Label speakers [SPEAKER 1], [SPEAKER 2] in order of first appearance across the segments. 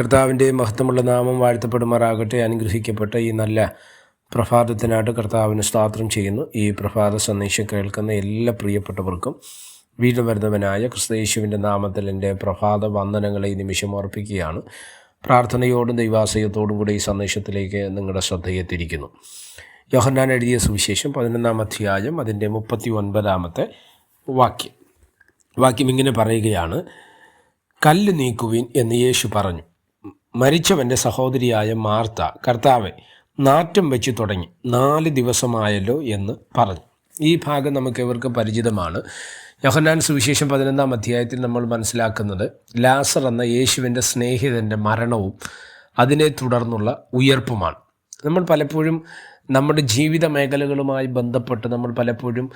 [SPEAKER 1] കർത്താവിന്റെ മഹത്വമുള്ള നാമം വാഴ്ത്തപ്പെടുമാറാകട്ടെ അനുഗ്രഹിക്കപ്പെട്ട ഈ നല്ല പ്രഭാതത്തിനായിട്ട് കർത്താവിന് സ്തോത്രം ചെയ്യുന്നു. ഈ പ്രഭാത സന്ദേശം കേൾക്കുന്ന എല്ലാ പ്രിയപ്പെട്ടവർക്കും വീണ്ടും വരുന്നവനായ ക്രിസ്തയേശുവിന്റെ നാമത്തിൽ എന്റെ പ്രഭാത വന്ദനങ്ങളെ ഈ നിമിഷം അർപ്പിക്കുകയാണ്. പ്രാർത്ഥനയോടും ദൈവാശയത്തോടും കൂടി ഈ സന്ദേശത്തിലേക്ക് നിങ്ങളുടെ ശ്രദ്ധയെ തിരിക്കുന്നു യോഹന്നാൻ എഴുതിയ സുവിശേഷം പതിനൊന്നാം അധ്യായം അതിന്റെ മുപ്പത്തി ഒൻപതാമത്തെ വാക്യം. വാക്യം ഇങ്ങനെ പറയുകയാണ് കല്ല് നീക്കുവിൻ എന്ന് യേശു പറഞ്ഞു. മരിച്ചവന്റെ സഹോദരിയായ മാർത്ത കർത്താവെ നാറ്റം വെച്ച് തുടങ്ങി. നാല് ദിവസമായല്ലോ എന്ന് പറഞ്ഞു. ഈ ഭാഗം നമുക്ക് ഇവർക്ക് പരിചിതമാണ്. യോഹന്നാൻ സുവിശേഷം പതിനൊന്നാം അധ്യായത്തിൽ നമ്മൾ മനസ്സിലാക്കുന്നത് ലാസർ എന്ന യേശുവിന്റെ സ്നേഹിതന്റെ മരണവും അതിനെ തുടർന്നുള്ള ഉയർപ്പുമാണ്. നമ്മൾ പലപ്പോഴും നമ്മുടെ ജീവിത മേഖലകളുമായി ബന്ധപ്പെട്ട് നമ്മൾ പലപ്പോഴും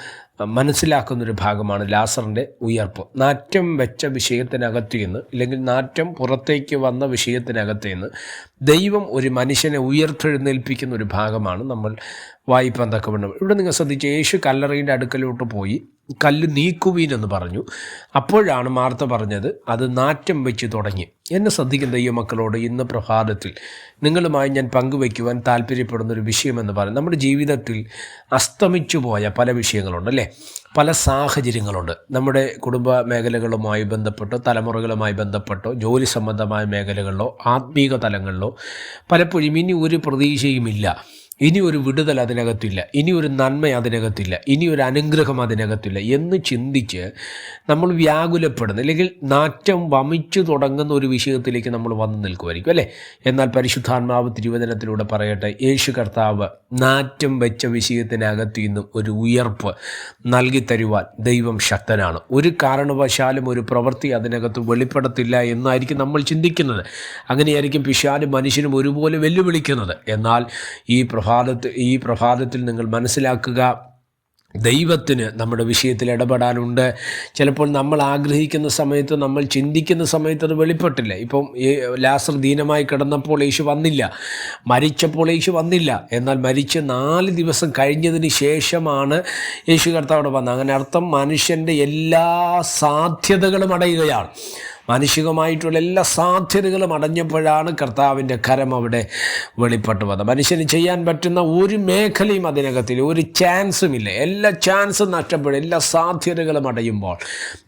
[SPEAKER 1] മനസ്സിലാക്കുന്നൊരു ഭാഗമാണ് ലാസറിന്റെ ഉയർപ്പ്. നാറ്റം വെച്ച വിഷയത്തിനകത്തു നിന്ന് ഇല്ലെങ്കിൽ നാറ്റം പുറത്തേക്ക് വന്ന വിഷയത്തിനകത്തു നിന്ന് ദൈവം ഒരു മനുഷ്യനെ ഉയർത്തെഴുന്നേൽപ്പിക്കുന്ന ഒരു ഭാഗമാണ് നമ്മൾ വായിപ്പാൻ തക്കവണ്ണം. ഇവിടെ നിങ്ങൾ ശ്രദ്ധിച്ച് യേശു കല്ലറയുടെ അടുക്കലോട്ട് പോയി കല്ല് നീക്കുവീൻ എന്ന് പറഞ്ഞു. അപ്പോഴാണ് മാർത്ത പറഞ്ഞത് അത് നാറ്റം വെച്ച് തുടങ്ങി. എന്നെ ശ്രദ്ധിക്കുന്ന ദൈവമക്കളോട് ഇന്ന് പ്രഭാതത്തിൽ നിങ്ങളുമായി ഞാൻ പങ്കുവയ്ക്കുവാൻ താല്പര്യപ്പെടുന്ന ഒരു വിഷയമെന്ന് പറയും നമ്മുടെ ജീവിതത്തിൽ അസ്തമിച്ചു പോയ പല വിഷയങ്ങളുണ്ട് അല്ലേ? പല സാഹചര്യങ്ങളുണ്ട്. നമ്മുടെ കുടുംബ മേഖലകളുമായി ബന്ധപ്പെട്ടോ തലമുറകളുമായി ബന്ധപ്പെട്ടോ ജോലി സംബന്ധമായ മേഖലകളിലോ ആത്മീക തലങ്ങളിലോ പലപ്പോഴും ഇനി ഒരു പ്രതീക്ഷയുമില്ല. ഇനി ഒരു വിടുതൽ അതിനകത്തില്ല ഇനി ഒരു നന്മ അതിനകത്തില്ല ഇനി ഒരു അനുഗ്രഹം അതിനകത്തില്ല എന്ന് ചിന്തിച്ച് നമ്മൾ വ്യാകുലപ്പെടുന്നു അല്ലെങ്കിൽ നാറ്റം വമിച്ചു തുടങ്ങുന്ന ഒരു വിഷയത്തിലേക്ക് നമ്മൾ വന്നു നിൽക്കുമായിരിക്കും അല്ലേ? എന്നാൽ പരിശുദ്ധാത്മാവ് തിരുവചനത്തിലൂടെ പറയട്ടെ യേശു കർത്താവ് നാറ്റം വെച്ച വിഷയത്തിനകത്ത് നിന്നും ഒരു ഉയർപ്പ് നൽകി തരുവാൻ ദൈവം ശക്തനാണ്. ഒരു കാരണവശാലും ഒരു പ്രവൃത്തി അതിനകത്ത് വെളിപ്പെടത്തില്ല എന്നായിരിക്കും നമ്മൾ ചിന്തിക്കുന്നത്. അങ്ങനെയായിരിക്കും പിശാലും മനുഷ്യനും ഒരുപോലെ വെല്ലുവിളിക്കുന്നത്. എന്നാൽ ഈ പ്രഭാതത്തിൽ ഈ പ്രഭാതത്തിൽ നിങ്ങൾ മനസ്സിലാക്കുക. ദൈവത്തിന് നമ്മുടെ വിഷയത്തിൽ ഇടപെടാനുണ്ട്. ചിലപ്പോൾ നമ്മൾ ആഗ്രഹിക്കുന്ന സമയത്ത് നമ്മൾ ചിന്തിക്കുന്ന സമയത്ത് അത് വെളിപ്പെട്ടില്ല. ഇപ്പം ലാസർ ദീനമായി കിടന്നപ്പോൾ യേശു വന്നില്ല. മരിച്ചപ്പോൾ യേശു വന്നില്ല. എന്നാൽ മരിച്ച് നാല് ദിവസം കഴിഞ്ഞതിന് ശേഷമാണ് യേശു അവിടെ വന്നത്. അങ്ങനെ അർത്ഥം മനുഷ്യന്റെ എല്ലാ സാധ്യതകളും അടയുകയാണ്. മാനുഷികമായിട്ടുള്ള എല്ലാ സാധ്യതകളും അടഞ്ഞപ്പോഴാണ് കർത്താവിന്റെ കരം അവിടെ വെളിപ്പെട്ടു വന്നത്. മനുഷ്യന് ചെയ്യാൻ പറ്റുന്ന ഒരു മേഖലയും അതിനകത്തില്ല ഒരു ചാൻസും ഇല്ല. എല്ലാ ചാൻസും നഷ്ടപ്പെടും എല്ലാ സാധ്യതകളും അടയുമ്പോൾ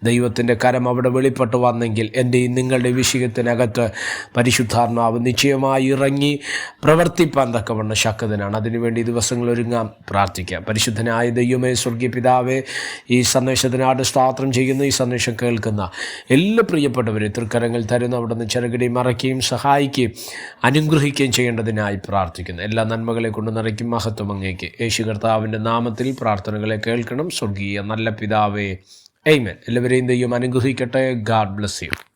[SPEAKER 1] ദൈവത്തിന്റെ കരം അവിടെ വെളിപ്പെട്ടു വന്നെങ്കിൽ എന്റെയും നിങ്ങളുടെ വിഷയത്തിനകത്ത് പരിശുദ്ധാത്മാവ് നിശ്ചയമായി ഇറങ്ങി പ്രവർത്തിപ്പാൻ തക്കവണ്ണം ശക്തനാണ്. അതിനുവേണ്ടി ദിവസങ്ങൾ ഒരുങ്ങാം. പ്രാർത്ഥിക്കാം. പരിശുദ്ധനായ ദൈവമേ സ്വർഗീയ പിതാവേ ഈ സന്ദേശത്തിനാട് സ്തോത്രം ചെയ്യുന്ന ഈ സന്ദേശം കേൾക്കുന്ന എല്ലാ പ്രിയപ്പെട്ട പ്രിയപ്പെട്ടവരെ തൃക്കരങ്ങൾ തരുന്നു അവിടെ നിന്ന് ചെറുകിടി മറയ്ക്കുകയും സഹായിക്കുകയും അനുഗ്രഹിക്കുകയും ചെയ്യേണ്ടതിനായി പ്രാർത്ഥിക്കുന്നു. എല്ലാ നന്മകളെ കൊണ്ട് നിറയ്ക്കും മഹത്വം അങ്ങേക്ക്. യേശു കർത്താവിന്റെ നാമത്തിൽ പ്രാർത്ഥനകളെ കേൾക്കണം. സ്വർഗീയ നല്ല പിതാവേ. എയ്മൻ എല്ലാവരെയും ദൈവം അനുഗ്രഹിക്കട്ടെ. God bless you